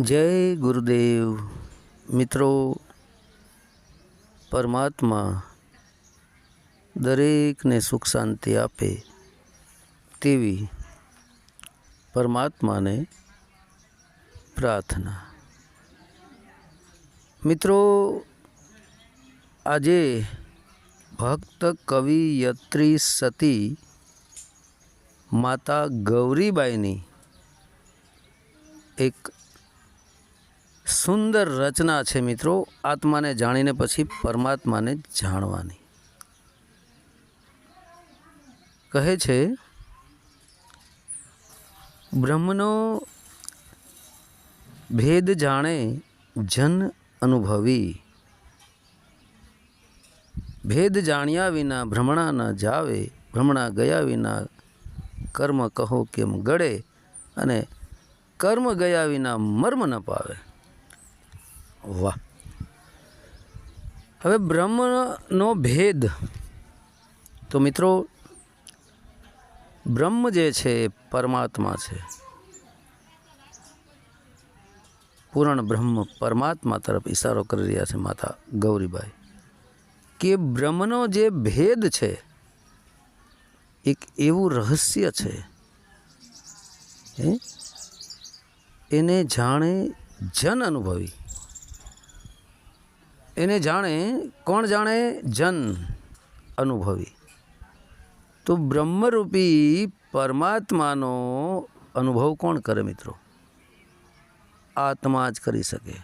જય ગુરુદેવ. મિત્રો, પરમાત્મા દરેકને સુખ શાંતિ આપે તેવી પરમાત્માને પ્રાર્થના. મિત્રો, આજે ભક્ત કવિયત્રી સતી માતા ગૌરીબાઈની એક સુંદર રચના છે મિત્રો. આત્માને જાણીને પછી પરમાત્માને જાણવાની. કહે છે, બ્રહ્મનો ભેદ જાણે જન અનુભવી. ભેદ જાણ્યા વિના ભ્રમણા ન જાવે. ભ્રમણા ગયા વિના કર્મ કહો કેમ ગળે અને કર્મ ગયા વિના મર્મ ન પાવે. વાહ. હવે બ્રહ્મનો ભેદ. તો મિત્રો, બ્રહ્મ જે છે એ પરમાત્મા છે. પૂર્ણ બ્રહ્મ પરમાત્મા તરફ ઈશારો કરી રહ્યા છે માતા ગૌરીબાઈ. કે બ્રહ્મનો જે ભેદ છે, એક એવું રહસ્ય છે એને જાણે જન અનુભવી. એને જાણે, કોણ જાણે? જન અનુભવી. તો બ્રહ્મરૂપી પરમાત્માનો અનુભવ કોણ કરે મિત્રો? આત્મા જ કરી શકે.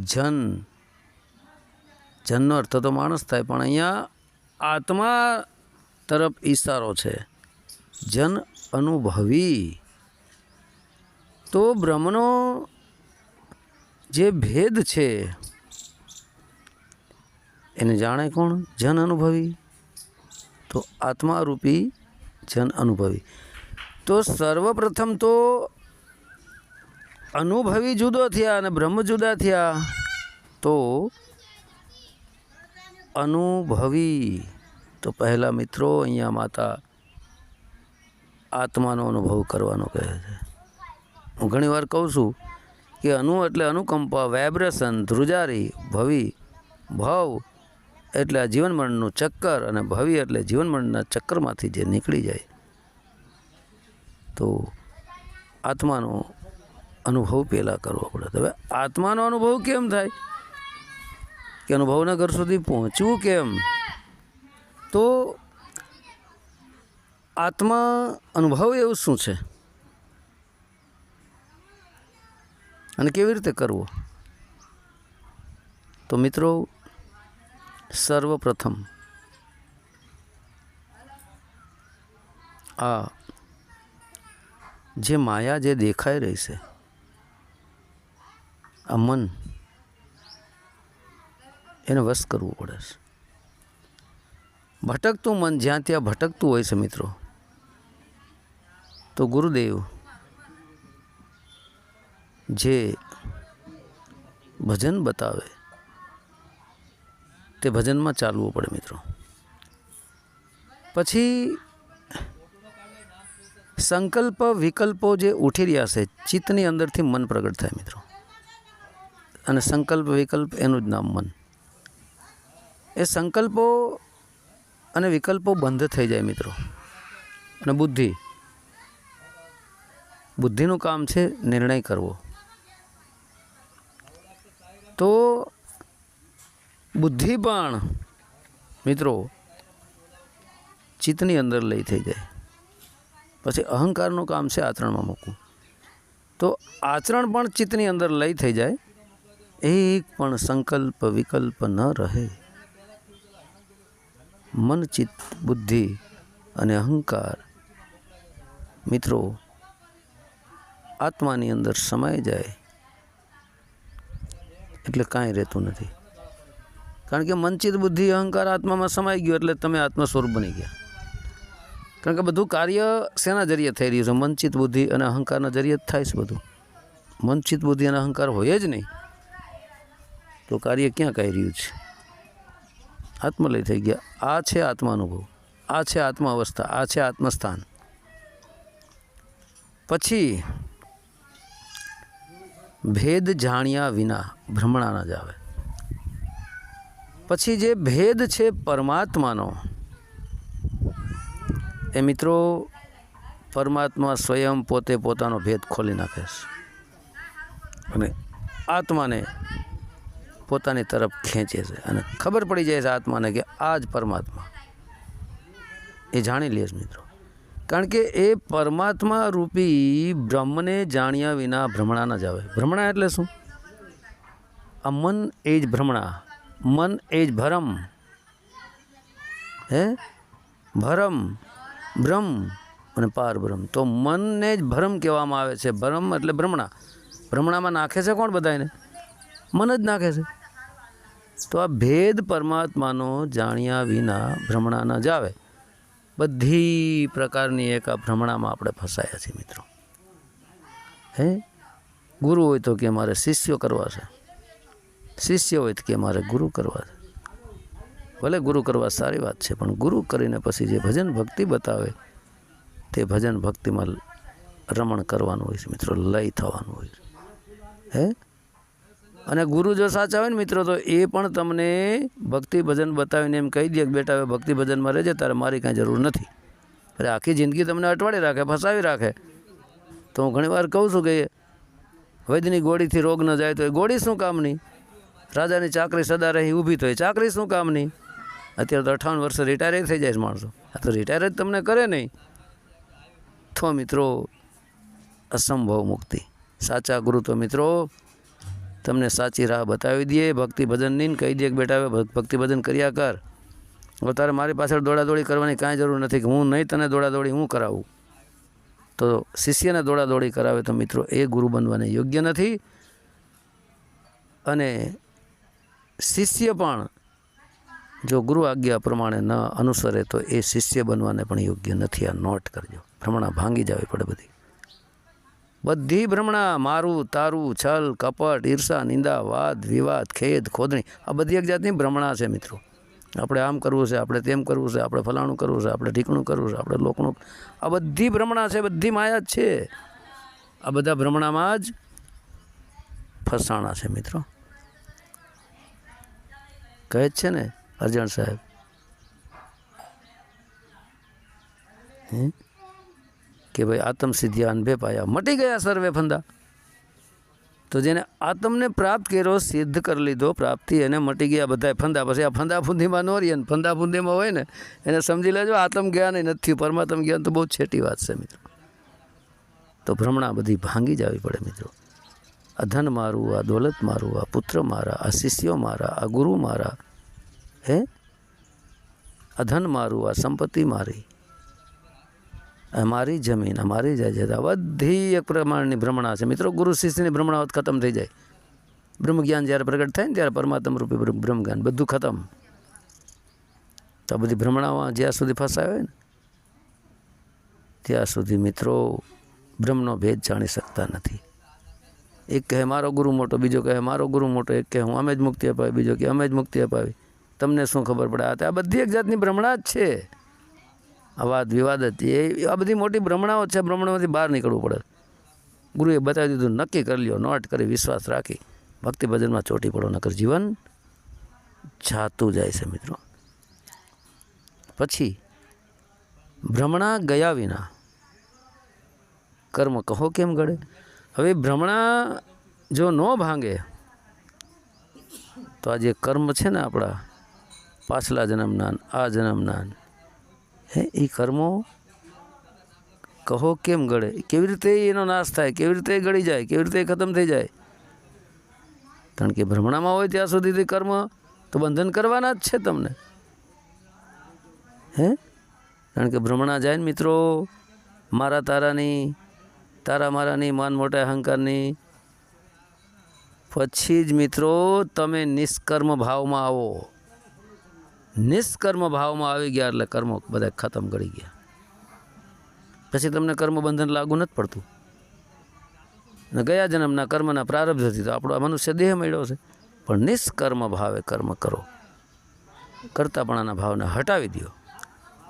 જન. જનનો અર્થ તો માણસ થાય, પણ અહીંયા આત્મા તરફ ઈશારો છે. જન અનુભવી. તો બ્રહ્મનો જે ભેદ છે એને જાણે કોણ? જન અનુભવી. તો આત્મારૂપી જન અનુભવી. તો સર્વપ્રથમ તો અનુભવી જુદો થયા અને બ્રહ્મ જુદા થયા. તો અનુભવી. તો પહેલાં મિત્રો અહીંયા માતા આત્માનો અનુભવ કરવાનો કહે છે. હું ઘણીવાર કહું છું કે અનુ એટલે અનુકંપા વાઇબ્રેશન ધ્રુજારી, ભવી, ભાવ એટલે આ જીવન મરણનું ચક્કર અને ભવિ એટલે જીવન મરણના ચક્કરમાંથી જે નીકળી જાય, તો આત્માનો અનુભવ પહેલાં કરવો પડે. હવે આત્માનો અનુભવ કેમ થાય? કે અનુભવના ઘર સુધી પહોંચવું કેમ? તો આત્મા અનુભવ એવું શું છે? અને કેવી રીતે કરવો? તો મિત્રો સર્વપ્રથમ. આ જે માયા જે દેખાઈ રહી છે, આ મન, એને વશ કરવું પડે છે. ભટકતું મન જ્યાં ત્યાં ભટકતું હોય છે મિત્રો, તો ગુરુદેવ જે ભજન બતાવે તે ભજનમાં ચાલવું પડે મિત્રો. પછી સંકલ્પ વિકલ્પો જે ઉઠી રહ્યા છે, ચિત્તની અંદરથી મન પ્રગટ થાય મિત્રો. અને સંકલ્પ વિકલ્પ એનું જ નામ મન. એ સંકલ્પો અને વિકલ્પો બંધ થઈ જાય મિત્રો. અને બુદ્ધિ. બુદ્ધિનું કામ છે નિર્ણય કરવો. તો બુદ્ધિ પણ મિત્રો ચિત્તની અંદર લઈ થઈ જાય. પછી અહંકારનું કામ છે આચરણમાં મૂકવું. તો આચરણ પણ ચિત્તની અંદર લઈ થઈ જાય. એક પણ સંકલ્પ વિકલ્પ ન રહે. મન, ચિત્ત, બુદ્ધિ અને અહંકાર મિત્રો આત્માની અંદર સમાઈ જાય. એટલે કાંઈ રહેતું નથી. કારણ કે મનચિત બુદ્ધિ અહંકાર આત્મામાં સમાઈ ગયો એટલે તમે આત્મા સ્વરૂપ બની ગયા. કારણ કે બધું કાર્ય શેના જરીએ થઈ રહ્યું છે? મનચિત બુદ્ધિ અને અહંકારના જરીએ જ થાય છે બધું. મનચિત બુદ્ધિ અને અહંકાર હોય જ નહીં. તો કાર્ય ક્યાં કહી રહ્યું છે? આત્મલય થઈ ગયા. આ છે આત્મા અનુભવ આ છે આત્મા અવસ્થા આ છે આત્મસ્થાન. પછી ભેદ જાણ્યા વિના ભ્રમણા ન જાવે. પછી જે ભેદ છે પરમાત્માનો, એ મિત્રો પરમાત્મા સ્વયં પોતે પોતાનો ભેદ ખોલી નાખે છે. અને આત્માને પોતાની તરફ ખેંચે છે. અને ખબર પડી જાય છે આત્માને કે આ જ પરમાત્મા. એ જાણી લે છે મિત્રો. કારણ કે એ પરમાત્મા રૂપી બ્રહ્મને જાણ્યા વિના ભ્રમણા ન જ આવે. ભ્રમણા એટલે શું? આ મન એ જ ભ્રમણા. મન એ જ ભરમ. હે? ભરમ, બ્રહ્મ અને પાર બ્રહ્મ. તો મનને જ ભરમ કહેવામાં આવે છે. ભરમ એટલે ભ્રમણા. ભ્રમણામાં નાખે છે કોણ બધાને મન જ નાખે છે. તો આ ભેદ પરમાત્માનો જાણ્યા વિના ભ્રમણા ન જ આવે બધી પ્રકારની એક આ ભ્રમણામાં આપણે ફસાયા છીએ મિત્રો. હે? ગુરુ હોય તો કે મારે શિષ્યો કરવા છે. શિષ્ય હોય કે મારે ગુરુ કરવા ભલે ગુરુ કરવા સારી વાત છે, પણ ગુરુ કરીને પછી જે ભજન ભક્તિ બતાવે, તે ભજન ભક્તિમાં રમણ કરવાનું હોય છે, મિત્રો, લય થવાનું હોય છે. હે? અને ગુરુ જો સાચા હોય ને મિત્રો, તો એ પણ તમને ભક્તિ ભજન બતાવીને એમ કહી દે કે બેટા, હવે ભક્તિ ભજનમાં રહેજે, તારે મારી કાંઈ જરૂર નથી. અરે આખી જિંદગી તમને અટવાડી રાખે, ફસાવી રાખે. તો હું ઘણીવાર કહું છું કે વૈદ્યની ગોળીથી રોગ ન જાય, તો એ ગોળી શું કામની? રાજાની ચાકરી સદા રહી, ઊભી તો એ ચાકરી શું કામની? અત્યારે તો અઠાવન વર્ષે રિટાયર થઈ જાય માણસો. આ તો રિટાયર જ તમને કરે નહીં. તો મિત્રો, અસંભવ મુક્તિ. સાચા ગુરુ તો મિત્રો, તમને સાચી રાહ બતાવી દઈએ. ભક્તિ ભજનની કહી દે કે બેટા ભક્તિ ભજન કર્યા કર. હવે મારી પાછળ દોડાદોડી કરવાની કાંઈ જરૂર નથી કે હું નહીં તને દોડાદોડી હું કરાવું? તો શિષ્યને દોડાદોડી કરાવે તો મિત્રો, એ ગુરુ બનવાને યોગ્ય નથી. અને શિષ્ય પણ જો ગુરુ આજ્ઞા પ્રમાણે ન અનુસરે તો એ શિષ્ય બનવાને પણ યોગ્ય નથી. આ નોટ કરજો. ભ્રમણા ભાંગી જવી પડે બધી. બધી ભ્રમણા, મારું, તારું, છલ, કપટ, ઈર્ષા, નિંદા, વાદ, વિવાદ, ખેદ, ખોદણી, આ બધી એક જાતની ભ્રમણા છે મિત્રો. આપણે આમ કરવું છે, આપણે તેમ કરવું છે, આપણે ફલાણું કરવું છે, આપણે ઢીકણું કરવું છે, આપણે લોકનું આ બધી ભ્રમણા છે, બધી માયા જ છે. આ બધા ભ્રમણામાં જ ફસાણા છે મિત્રો. કહે છે ને, અરજણ સાહેબ. કે ભાઈ આત્મ સિદ્ધિયાન બે પાયા. મટી ગયા સર્વે ફંદા. તો જેને આત્મને પ્રાપ્ત કર્યો, સિદ્ધ કરી લીધો પ્રાપ્તિ, એને મટી ગયા બધા ફંદા. પછી આ ફંદા ફૂંદીમાં નો રહીએ ને ફંદા ફૂંદીમાં હોય ને, એને સમજી લેજો, આત્મ જ્ઞાન નથી પરમાત્મ જ્ઞાન તો બહુ છેટી વાત છે, મિત્રો. તો ભ્રમણા બધી ભાંગી જવી પડે, મિત્રો. આ ધન મારું, આ દોલત મારું, આ પુત્ર મારા, આ શિષ્યો મારા, આ ગુરુ મારા, હે? આ ધન મારું, આ સંપત્તિ મારી મારી જમીન, આ મારી જાયદાદ, આ બધી એક પ્રમાણની ભ્રમણા છે. મિત્રો, ગુરુ શિષ્યની ભ્રમણાઓ ખતમ થઈ જાય. બ્રહ્મજ્ઞાન જ્યારે પ્રગટ થાય ને ત્યારે પરમાત્મા રૂપે બ્રહ્મ બ્રહ્મ બધું ખતમ. તો બધી ભ્રમણાઓ જ્યાં સુધી ફસાય હોય ને, ત્યાં સુધી મિત્રો બ્રહ્મનો ભેદ જાણી શકતા નથી. એક કહે, મારો ગુરુ મોટો. બીજો કહે, મારો ગુરુ મોટો. એક કહે, હું અમે જ મુક્તિ અપાવી. બીજો કે અમે જ મુક્તિ અપાવી. તમને શું ખબર પડે? આ આ બધી એક જાતની ભ્રમણા જ છે. આ વાત વિવાદ જ. એ આ બધી મોટી ભ્રમણાઓ છે, ભ્રમણામાંથી બહાર નીકળવું પડે. ગુરુએ બતાવી દીધું, નક્કી કરી લ્યો, નોટ કરી, વિશ્વાસ રાખી. ભક્તિ ભજનમાં ચોટી પડો, નકર જીવન જાતું જાય છે, મિત્રો. પછી, ભ્રમણા ગયા વિના કર્મ કહો કેમ ગળે? હવે ભ્રમણા જો ન ભાંગે તો આ જે કર્મ છે ને આપણા પાછલા જન્મના આ જન્મના ને, હે એ કર્મો કહો કેમ ગળે? કેવી રીતે એનો નાશ થાય? કેવી રીતે ગળી જાય? કેવી રીતે ખતમ થઈ જાય? કારણ કે ભ્રમણામાં હોય ત્યાં સુધી તે કર્મ તો બંધન કરવાના જ છે તમને. હે? કારણ કે ભ્રમણા જાય ને મિત્રો મારા તારાની તારા મારાની માન મોટા અહંકારની. પછી જ મિત્રો, તમે નિષ્કર્મ ભાવમાં આવો. નિષ્કર્મ ભાવમાં આવી ગયા એટલે કર્મો બધા ખતમ કરી ગયા. પછી તમને કર્મ બંધન લાગુ નથી પડતું. અને ગયા જન્મના કર્મના પ્રારબ્ધથી તો આપણો મનુષ્ય દેહ મળ્યો છે. પણ નિષ્કર્મ ભાવે કર્મ કરો. કરતાપણાના ભાવને હટાવી દો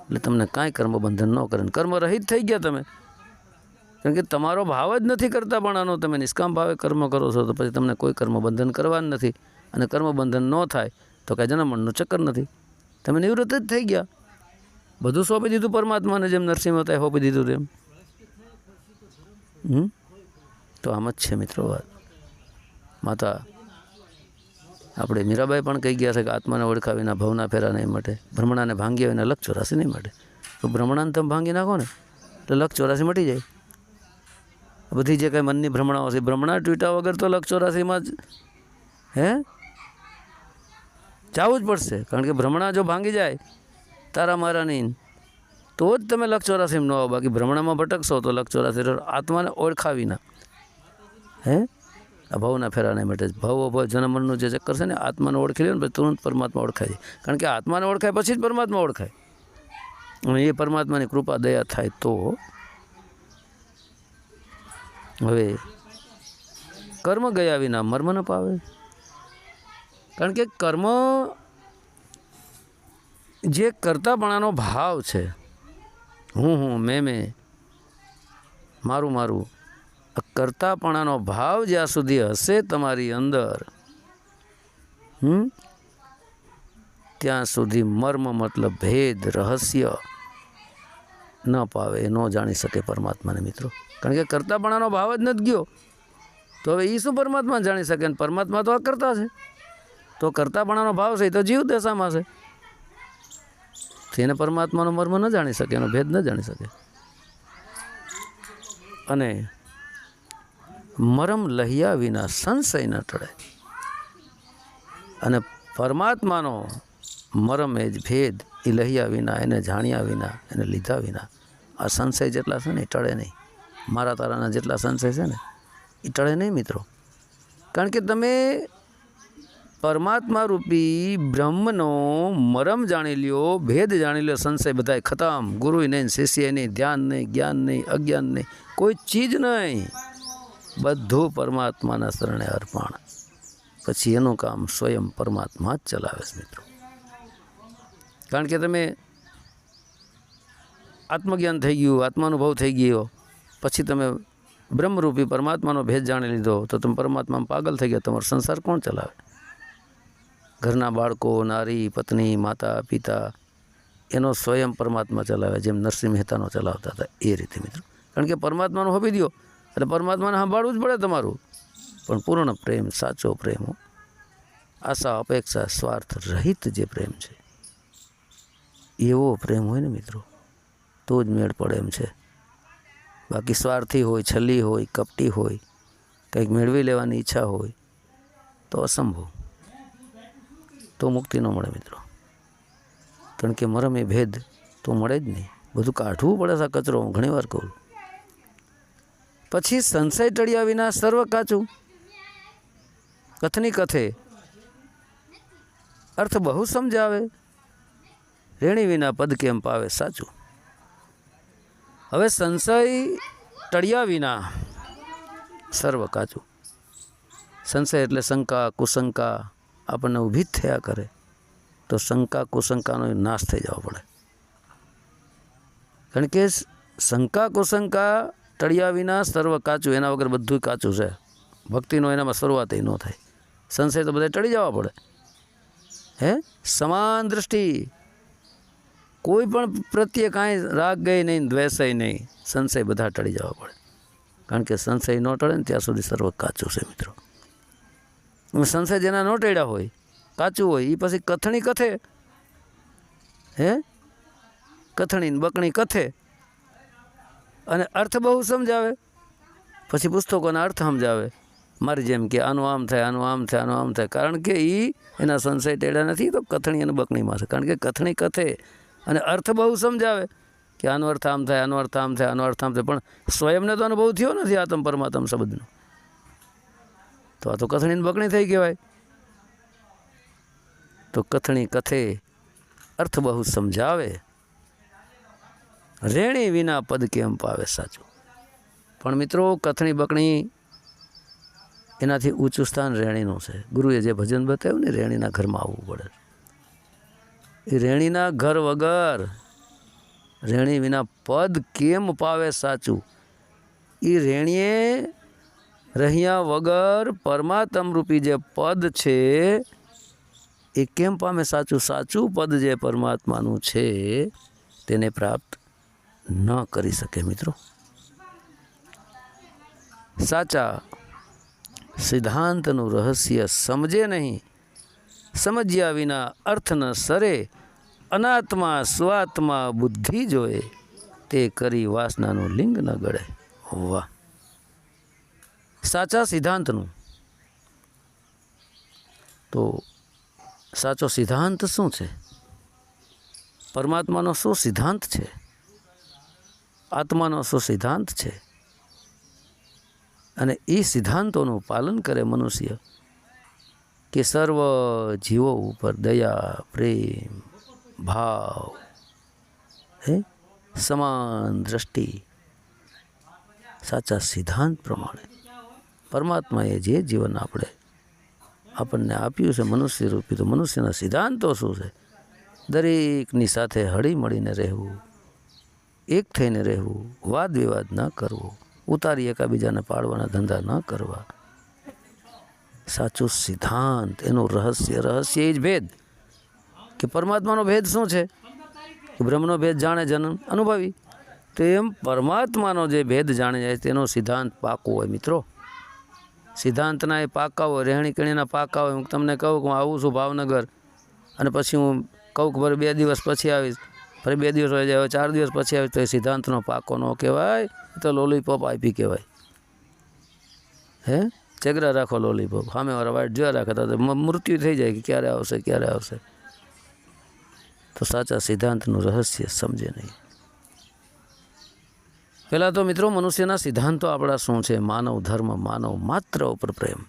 એટલે તમને કાંઈ કર્મ બંધન ન કરે. ને કર્મ રહિત થઈ ગયા તમે. કારણ કે તમારો ભાવ જ નથી કરતા પણ આનો તમે નિષ્કામ ભાવે કર્મ કરો છો તો પછી તમને કોઈ કર્મ બંધન કરવાનું નથી. અને કર્મ બંધન ન થાય તો કાંઈ જન્મમરણનું ચક્કર નથી. તમે નિવૃત્ત જ થઈ ગયા. બધું સોંપી દીધું પરમાત્માને જેમ નરસિંહ મહેતાએ સોંપી દીધું તેમ. હમ? તો આમ જ છે મિત્રો વાત. માતા, આપણે મીરાબાઈ પણ કહી ગયા છે કે આત્માને ઓળખા વિના ભવના ફેરા નહીં માટે. ભ્રમણાને ભાંગ્યા વિના લક્ષ ચોરાસી નહીં માટે. તો ભ્રમણાને તમે ભાંગી નાખો ને તો લક્ષ ચોરાસી મટી જાય. બધી જે કાંઈ મનની ભ્રમણાઓ છે, ભ્રમણા ટ્વીટા વગર તો લક્ષ ચોરાસીમાં જ. હે? જવું જ પડશે, કારણ કે ભ્રમણા જો ભાંગી જાય, તારા મારાની. તો જ તમે લક્ષ ચોરાસીમાં ન આવો, બાકી ભ્રમણામાં ભટકશો તો લક્ષ ચોરાસી આત્માને ઓળખા વિના હે? આ ભાવના ફેરાને માટે ભાવ અભાવ જનમનનું જે ચક્કર છે ને, આત્માને ઓળખી લે ને, પછી તુરંત પરમાત્મા ઓળખાય કારણ કે આત્માને ઓળખાય, પછી જ પરમાત્મા ઓળખાય. અને એ પરમાત્માની કૃપા, દયા થાય તો હવે કર્મ ગયા વિના મર્મ ન પાવે. કારણ કે કર્મ જે કરતાપણાનો ભાવ છે, હું હું, મેં મેં, મારું મારું, આ કરતાપણાનો ભાવ જ્યાં સુધી હશે તમારી અંદર ત્યાં સુધી મર્મ મતલબ ભેદ, રહસ્ય ન પાવે ન જાણી શકે પરમાત્માને મિત્રો. કારણ કે કરતાપણાનો ભાવ જ નથી ગયો. તો હવે એ શું પરમાત્મા જાણી શકે ને પરમાત્મા તો આ કરતા છે. તો કરતાપણાનો ભાવ છે એ તો જીવ દશામાં છે. તેને પરમાત્માનો મર્મ ન જાણી શકે, એનો ભેદ ન જાણી શકે. અને મરમ લહિયા વિના સંશય ન ટળે. અને પરમાત્માનો મરમ એ જ ભેદ એ લહ્યા વિના, એને જાણ્યા વિના, એને લીધા વિના. આ સંશય જેટલા છે ને, એ ટળે નહીં. મારા તારાના જેટલા સંશય છે ને, એ ટળે નહીં મિત્રો. કારણ કે તમે પરમાત્મા રૂપી બ્રહ્મનો મરમ જાણી લ્યો, ભેદ જાણી લ્યો, સંશય બધાય ખતમ. ગુરુ નહીં, શિષ્ય નહીં, ધ્યાન નહીં, જ્ઞાન નહીં, અજ્ઞાન નહીં, કોઈ ચીજ નહીં. બધું પરમાત્માના શરણે અર્પણ. પછી એનું કામ સ્વયં પરમાત્મા જ ચલાવે છે મિત્રો. કારણ કે તમે આત્મજ્ઞાન થઈ ગયું, આત્માનુભવ થઈ ગયો, પછી તમે બ્રહ્મરૂપી પરમાત્માનો ભેદ જાણી લીધો, તો તમે પરમાત્મામાં પાગલ થઈ ગયા, તમારો સંસાર કોણ ચલાવે? ઘરના બાળકો, નારી, પત્ની, માતા, પિતા, એનો સ્વયં પરમાત્મા ચલાવે, જેમ નરસિંહ મહેતાનો ચલાવતા હતા, એ રીતે મિત્રો. કારણ કે પરમાત્માનો હોપી દો એટલે પરમાત્માને સાંભળવું જ પડે તમારું. પણ પૂર્ણ પ્રેમ, સાચો પ્રેમ. આશા, અપેક્ષા, સ્વાર્થ રહિત જે પ્રેમ છે એવો પ્રેમ હોય ને મિત્રો, તો જ મેળ પડે એમ છે. બાકી સ્વાર્થી હોય, છલી હોય, કપટી હોય, કંઈક મેળવી લેવાની ઈચ્છા હોય, તો અસંભવ. તો મુક્તિ ન મળે મિત્રો. કારણ કે મરમ એ ભેદ તો મળે જ નહીં. બધું કાઢવું પડે છે કચરો હું ઘણીવાર કહું. પછી સંશય ટળ્યા વિના સર્વ કાચું. કથની કથે. અર્થ બહુ સમજાવે. રેણી વિના પદ કેમ પાવે? સાચું. હવે સંશય ટળ્યા વિના સર્વ કાચું. સંશય એટલે શંકા, કુશંકા આપણને ઊભી જ થયા કરે. તો શંકા, કુશંકાનો નાશ થઈ જવો પડે. કારણ કે શંકા, કુશંકા ટળ્યા વિના સર્વ કાચું, એના વગર બધું કાચું છે. ભક્તિનો એનામાં શરૂઆત ન થાય. સંશય તો બધા ટળી જવા પડે. હે? સમાન દૃષ્ટિ કોઈ પણ પ્રત્યે કાંઈ રાગ ગઈ નહીં દ્વેષય નહીં. સંશય બધા ટળી જવા પડે. કારણ કે સંશય ન ટળે ને ત્યાં સુધી સર્વ કાચું છે, મિત્રો. સંશય જેના ન ટળ્યા હોય, કાચું હોય એ પછી કથણી કથે. હે? કથણી બકણી કથે. અને અર્થ બહુ સમજાવે. પછી પુસ્તકોના અર્થ સમજાવે. મારી જેમ કે આનું આમ થાય, આનું આમ થાય, આનું આમ થાય. કારણ કે એ એના સંશય ટેડા નથી, તો કથણી અને બકણીમાં છે. કારણ કે કથણી કથે. અને અર્થ બહુ સમજાવે કે આનો અર્થ આમ થાય, આનો અર્થ આમ થાય, આનો અર્થ આમ થાય. પણ સ્વયંને તો અનુભવ થયો નથી આતમ પરમાત્મ શબ્દનો. તો આ તો કથણીની બકણી થઈ કહેવાય તો કથણી કથે અર્થ બહુ સમજાવે. રેણી વિના પદ કેમ પાવે સાચું? પણ મિત્રો, કથણી બકણી એનાથી ઊંચું સ્થાન રેણીનું છે. ગુરુએ જે ભજન બતાવ્યું ને, રેણીના ઘરમાં આવવું પડે. રેણીના ઘર વગર. રેણી વિના પદ કેમ પાવે સાચું? એ રેણીએ રહ્યા વગર પરમાત્મ રૂપી જે પદ છે, એ કેમ પામે સાચું? સાચું પદ જે પરમાત્માનું છે, તેને પ્રાપ્ત ન કરી શકે મિત્રો. સાચા સિદ્ધાંતનું રહસ્ય સમજે નહીં. સમજ્યા વિના અર્થ ન સરે. અનાત્મા, સ્વાત્મા, બુદ્ધિ જોએ તે કરી વાસનાનું લિંગ ન ગળે. વાહ. સાચા સિદ્ધાંતનું. તો સાચો સિદ્ધાંત શું છે? પરમાત્માનો શું સિદ્ધાંત છે? આત્માનો શું સિદ્ધાંત છે? અને એ સિદ્ધાંતોનું પાલન કરે મનુષ્ય. કે સર્વ જીવો ઉપર દયા, પ્રેમ, ભાવ, હે? સમાન દ્રષ્ટિ, સાચા સિદ્ધાંત પ્રમાણે પરમાત્માએ જે જીવન આપણે આપણને આપ્યું છે, મનુષ્ય રૂપી, તો મનુષ્યના સિદ્ધાંતો શું છે? દરેકની સાથે હળી મળીને રહેવું, એક થઈને રહેવું, વાદ વિવાદ ન કરવો, ઉતારી એકાબીજાને પાડવાના ધંધા ન કરવા સાચું સિદ્ધાંત, એનું રહસ્ય રહસ્ય એ જ ભેદ. કે પરમાત્માનો ભેદ શું છે? કે બ્રહ્મનો ભેદ જાણે જન્મ અનુભવી. તો એમ પરમાત્માનો જે ભેદ જાણે જાય તેનો સિદ્ધાંત પાકો હોય, મિત્રો. સિદ્ધાંતના એ પાકા હોય રહેણી કણીના પાકા હોય. હું તમને કહું કે હું આવું છું ભાવનગર, અને પછી હું કહું કે બે દિવસ પછી આવીશ ફરી બે દિવસ હોય જાય ચાર દિવસ પછી આવીશ, તો એ સિદ્ધાંતનો પાકો ન કહેવાય તો લોલીપોપ આપી કહેવાય. હે? ચેગરા રાખો લોલીપોપ સામે વાળા વાઇટ જોયા રાખે તો મૃત્યુ થઈ જાય કે ક્યારે આવશે ક્યારે આવશે. તો સાચા સિદ્ધાંતનું રહસ્ય સમજે નહીં. પહેલાં તો મિત્રો, મનુષ્યના સિદ્ધાંતો આપણા શું છે? માનવ ધર્મ, માનવ માત્ર ઉપર પ્રેમ.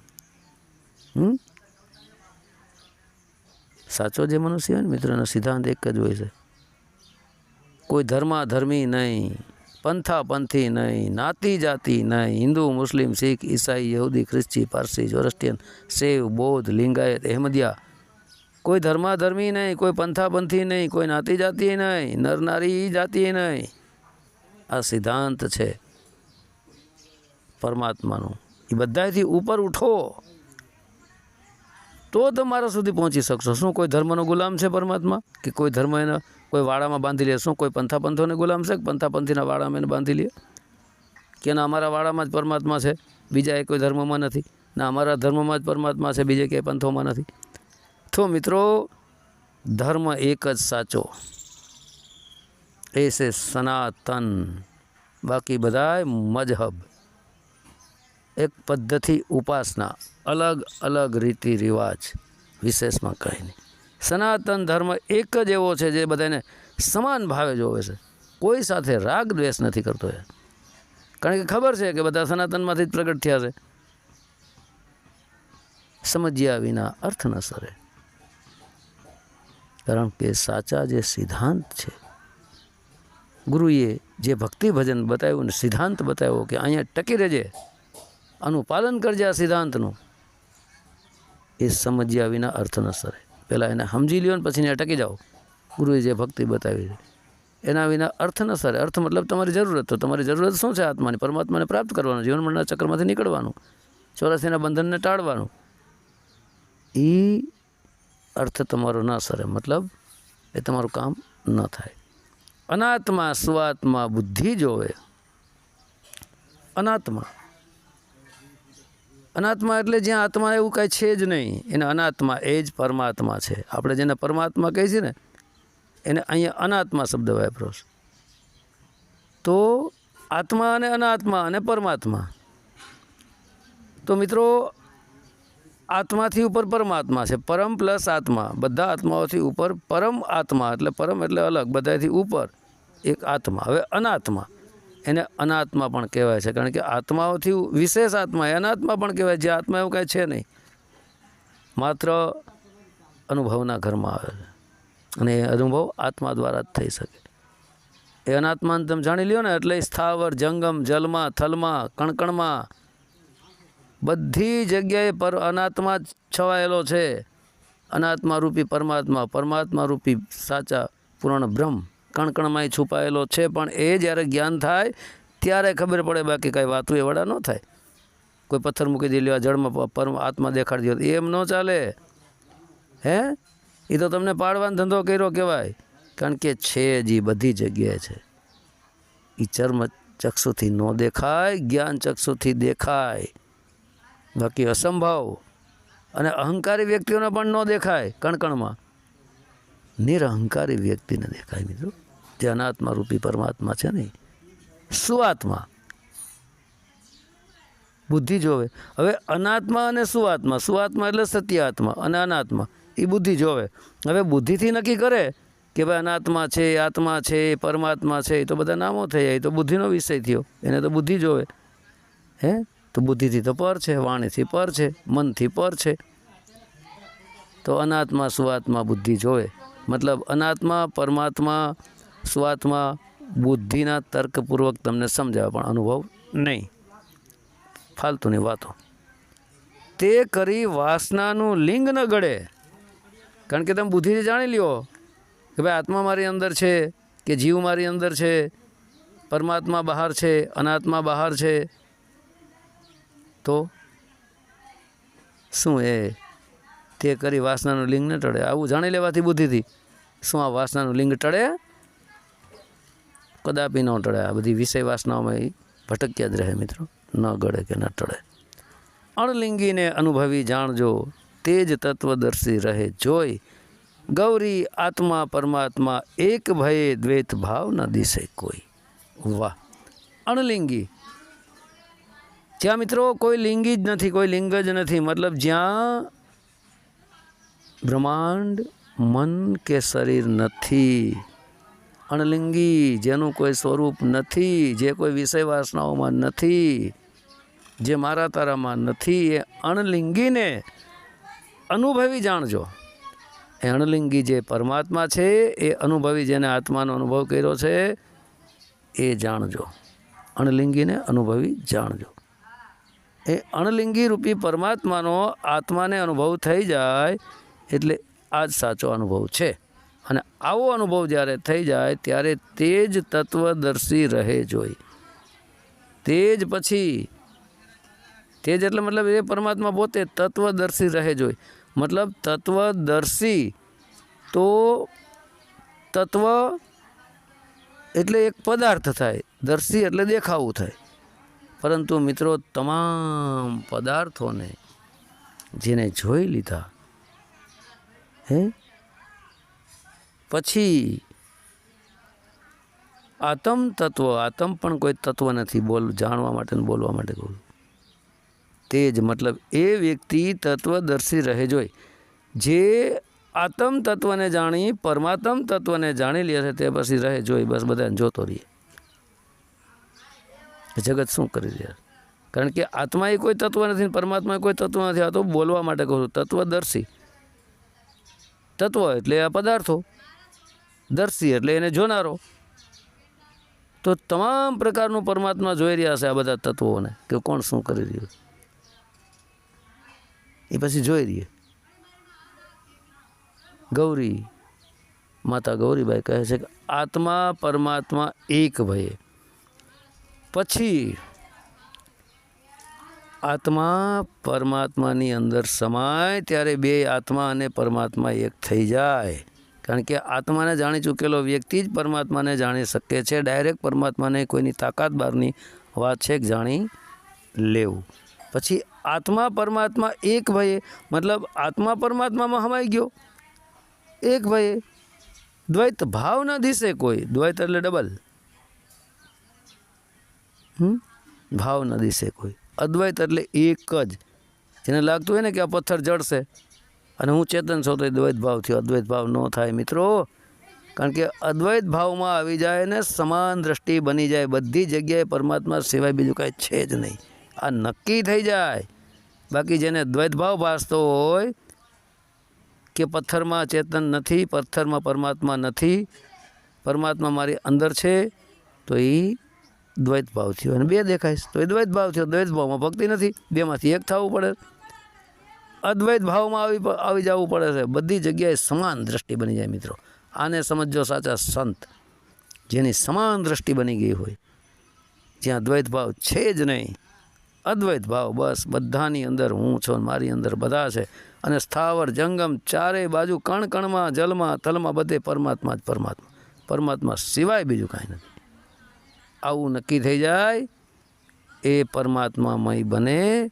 સાચો જે મનુષ્ય હોય ને મિત્રોના સિદ્ધાંત એક જ હોય છે. કોઈ ધર્માધર્મી નહીં. પંથા પંથી નહીં, નાતી જાતિ નહીં. હિન્દુ, મુસ્લિમ, શીખ, ઈસાઈ, યહૂદી, ખ્રિસ્તી, પારસી જોરસ્ટિયન સેવ બૌદ્ધ, લિંગાયત, અહેમદિયા. કોઈ ધર્માધર્મી નહીં, કોઈ પંથાપંથી નહીં, કોઈ નાતી જાતિ નહીં નરનારી જાતિ નહીં. આ સિદ્ધાંત છે પરમાત્માનું. એ બધાથી ઉપર ઉઠો. તો તમારા સુધી પહોંચી શકશો. શું કોઈ ધર્મનો ગુલામ છે પરમાત્મા? કે કોઈ ધર્મ એના કોઈ વાડામાં બાંધી લે. શું કોઈ પંથાપંથોને ગુલામ છે કે પંથાપંથીના વાડામાં એને બાંધી લે કે ના, અમારા વાડામાં જ પરમાત્મા છે, બીજા એ કોઈ ધર્મમાં નથી. ના, અમારા ધર્મમાં જ પરમાત્મા છે, બીજે ક્યાંય પંથોમાં નથી. તો મિત્રો, ધર્મ એક જ સાચો. એ છે સનાતન. બાકી બધાય મજહબ. એક પદ્ધતિ ઉપાસના. અલગ અલગ રીતિ રિવાજ વિશેષમાં કંઈ નહીં સનાતન ધર્મ એક જ એવો છે જે બધાને સમાન ભાવે જોવે છે. કોઈ સાથે રાગ દ્વેષ નથી કરતો એ. કારણ કે ખબર છે કે બધા સનાતનમાંથી જ પ્રગટ થયા છે. સમજ્યા વિના અર્થ ન સરે. કારણ કે સાચા જે સિદ્ધાંત છે, ગુરુએ જે ભક્તિ ભજન બતાવ્યું ને સિદ્ધાંત બતાવ્યો કે અહીંયા ટકી રહેજે, આનું પાલન કરજે આ સિદ્ધાંતનું, એ સમજ્યા વિના અર્થ ન સરે. પહેલાં એને સમજી લ્યો ને પછી એને અટકી જાઓ. ગુરુએ જે ભક્તિ બતાવી છે. એના વિના અર્થ ન સરે. અર્થ મતલબ તમારી જરૂરત. તો તમારી જરૂરત શું છે આત્માની? પરમાત્માને પ્રાપ્ત કરવાનું જીવન ચક્રમાંથી નીકળવાનું, ચોરાસીના બંધનને ટાળવાનું. એ અર્થ તમારો ન સરે. મતલબ એ તમારું કામ ન થાય. અનાત્મા સ્વાત્મા બુદ્ધિ જોવે. અનાત્મા. અનાત્મા એટલે જ્યાં આત્મા એવું કાંઈ છે જ નહીં. એને અનાત્મા એ જ પરમાત્મા છે. આપણે જેને પરમાત્મા કહીએ છીએ ને, એને અહીંયા અનાત્મા શબ્દ વાપરો છે. તો આત્મા અને અનાત્મા અને પરમાત્મા. તો મિત્રો, આત્માથી ઉપર પરમાત્મા છે. પરમ પ્લસ આત્મા. બધા આત્માઓથી ઉપર પરમ આત્મા. એટલે પરમ એટલે અલગ. બધાથી ઉપર એક આત્મા. હવે અનાત્મા. એને અનાત્મા પણ કહેવાય છે, કારણ કે આત્માઓથી વિશેષ આત્મા અનાત્મા પણ કહેવાય, જે આત્મા એવું કાંઈ છે નહીં. માત્ર અનુભવના ઘરમાં આવે છે. અને એ અનુભવ આત્મા દ્વારા જ થઈ શકે. એ અનાત્માને તમે જાણી લ્યો ને, એટલે સ્થાવર, જંગમ, જલમાં, થલમાં, કણકણમાં, બધી જગ્યાએ પર અનાત્મા જ છવાયેલો છે. અનાત્મા રૂપી પરમાત્મા પરમાત્મા રૂપી સાચા પૂર્ણ બ્રહ્મ. કણકણમાંય છુપાયેલો છે, પણ એ જ્યારે જ્ઞાન થાય, ત્યારે ખબર પડે બાકી કાંઈ વાતું એ વડા ન થાય. કોઈ પથ્થર મૂકી દે લેવા જળમાં પરમ આત્મા દેખાડી દો એમ ન ચાલે. હે? એ તો તમને પાડવાનો ધંધો કર્યો કહેવાય. કારણ કે છે ઈ બધી જગ્યાએ છે. એ ચર્મ ચક્ષુથી ન દેખાય, જ્ઞાન ચક્ષુથી દેખાય. બાકી અસંભાવ અને અહંકારી વ્યક્તિઓને પણ ન દેખાય કણકણમાં. નિરહંકારી વ્યક્તિને દેખાય મિત્રો. જે અનાત્મા રૂપી પરમાત્મા છે ને, સુઆત્મા. બુદ્ધિ જોવે. હવે અનાત્મા અને સુઆત્મા. સુઆત્મા એટલે સત્યાત્મા, અને અનાત્મા. એ બુદ્ધિ જોવે. હવે બુદ્ધિથી નક્કી કરે કે ભાઈ અનાત્મા છે, આત્મા છે, પરમાત્મા છે એ તો બધા નામો થઈ જાય તો બુદ્ધિનો વિષય થયો. એને તો બુદ્ધિ જોવે. હે? તો બુદ્ધિથી તો પર છે, વાણીથી પર છે, મનથી પર છે. તો અનાત્મા, સુઆત્મા બુદ્ધિ જોવે. મતલબ અનાત્મા, પરમાત્મા સુઆત્મા બુદ્ધિના તર્કપૂર્વક તમને સમજાવે, પણ અનુભવ નહીં. ફાલતુની વાતો. તે કરી વાસનાનું લિંગ ન ગળે. કારણ કે તમે બુદ્ધિથી જાણી લ્યો કે ભાઈ આત્મા મારી અંદર છે કે જીવ મારી અંદર છે, પરમાત્મા બહાર છે, અનાત્મા બહાર છે. તો શું એ તે કરી વાસનાનું લિંગ ન ટળે? આવું જાણી લેવાથી બુદ્ધિથી. શું આ વાસનાનું લિંગ ટળે? કદાપી ન ટળે. આ બધી વિષય વાસનાઓમાં એ ભટક્યા જ રહે મિત્રો. ન ગળે કે ન ટળે. અણલિંગીને અનુભવી જાણજો. તે જ તત્વદર્શી રહે જોઈ. ગૌરી, આત્મા, પરમાત્મા, એક ભયે દ્વૈત ભાવ ન દિશે કોઈ. વાહ. અણલિંગી. જ્યાં મિત્રો કોઈ લિંગી જ નથી, કોઈ લિંગ જ નથી. મતલબ જ્યાં બ્રહ્માંડ મન કે શરીર નથી. અણલિંગી જેનું કોઈ સ્વરૂપ નથી, જે કોઈ વિષય વાસનાઓમાં નથી, જે મારા તારામાં નથી, એ અણલિંગીને અનુભવી જાણજો. એ અણલિંગી જે પરમાત્મા છે, એ અનુભવી જેને આત્માનો અનુભવ કર્યો છે, એ જાણજો. અણલિંગીને અનુભવી જાણજો. એ અણલિંગી રૂપી પરમાત્માનો આત્માને અનુભવ થઈ જાય, એટલે આ જ સાચો અનુભવ છે. અને આવો અનુભવ જ્યારે થઈ જાય, ત્યારે તે જ તત્વદર્શી રહે જોઈ. તે જ પછી, તે જ એટલે મતલબ એ પરમાત્મા પોતે તત્વદર્શી રહે જોઈ. મતલબ તત્વદર્શી તો તત્વ એટલે એક પદાર્થ થાય, દર્શી એટલે દેખાવું થાય. પરંતુ મિત્રો, તમામ પદાર્થોને જેને જોઈ લીધા, હે પછી આતમ તત્વ, આતમ પણ કોઈ તત્વ નથી, બોલ, જાણવા માટે બોલવા માટે કહું તે જ મતલબ એ વ્યક્તિ તત્વદર્શી રહે જોઈ. જે આતમ તત્વને જાણી, પરમાત્મ તત્વને જાણી લે છે તે પછી રહે જોઈ, બસ બધાને જોતો રહીએ. જગત શું કરી રહ્યા કારણ કે આત્મા એ કોઈ તત્વ નથી પરમાત્મા કોઈ તત્વ નથી, આ તો બોલવા માટે કહું તત્વદર્શી. તત્વ એટલે આ પદાર્થો. દર્શી એટલે એને જોનારો. તો તમામ પ્રકારનું પરમાત્મા જોઈ રહ્યા છે આ બધા તત્વોને કે કોણ શું કરી રહ્યું એ પછી જોઈ રહીએ. ગૌરી, માતા ગૌરીબાઈ કહે છે કે આત્મા, પરમાત્મા એક ભયે. પછી આત્મા, પરમાત્માની અંદર સમાય, ત્યારે બે આત્મા અને પરમાત્મા એક થઈ જાય. કારણ કે આત્માને જાણી ચૂકેલો વ્યક્તિ જ પરમાત્માને જાણી શકે છે. ડાયરેક્ટ પરમાત્માને કોઈની તાકાત બહારની વાત છે જાણી લેવું. પછી આત્મા પરમાત્મા એક ભયે, મતલબ આત્મા પરમાત્મામાં હમાઈ ગયો. એક ભયે. દ્વૈત ભાવ ન દિશે કોઈ. દ્વૈત એટલે ડબલ? ભાવ ન દિશે કોઈ. અદ્વૈત એટલે એક જ. જેને લાગતું હોય ને કે આ પથ્થર જડશે. અને હું ચેતન છું તો દ્વૈત ભાવ થયો અદ્વૈત ભાવ ન થાય મિત્રો. કારણ કે અદ્વૈત ભાવમાં આવી જાય ને સમાન દ્રષ્ટિ બની જાય. બધી જગ્યાએ પરમાત્મા સિવાય બીજું કાંઈ છે જ નહીં. આ નક્કી થઈ જાય. બાકી જેને દ્વૈત ભાવ ભાસતો હોય કે પથ્થરમાં ચેતન નથી, પથ્થરમાં પરમાત્મા નથી, પરમાત્મા મારી અંદર છે, તો એ દ્વૈત ભાવ થયો અને બે દેખાય તો એ દ્વૈત ભાવ થયો દ્વૈત ભાવમાં ભક્તિ નથી. બેમાંથી એક થવું પડે. અદ્વૈત ભાવમાં આવી આવી જવું પડે છે. બધી જગ્યાએ સમાન દ્રષ્ટિ બની જાય મિત્રો. આને સમજો સાચા સંત. જેની સમાન દ્રષ્ટિ બની ગઈ હોય. જ્યાં દ્વૈત ભાવ છે જ નહીં. અદ્વૈત ભાવ બસ બધાની અંદર હું છું મારી અંદર બધા છે. અને સ્થાવર જંગમ ચારેય બાજુ કણ કણમાં જલમાં, થલમાં બધે પરમાત્મા જ પરમાત્મા. પરમાત્મા સિવાય બીજું કાંઈ નથી. આવું નક્કી થઈ જાય. એ પરમાત્મામય બને.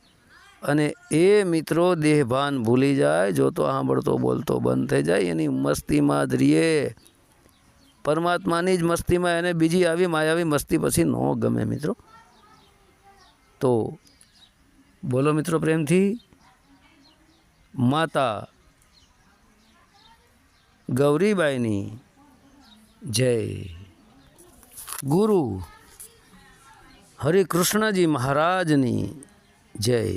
અને એ મિત્રો દેહભાન ભૂલી જાય જોતો સાંભળતો બોલતો બંધ થઈ જાય, એની મસ્તીમાં જ પરમાત્માની જ મસ્તીમાં એને બીજી આવી માયાવી મસ્તી પછી ન ગમે મિત્રો. તો બોલો મિત્રો પ્રેમથી. માતા ગૌરીબાઈની જય. ગુરુ હરિકૃષ્ણજી મહારાજની જય.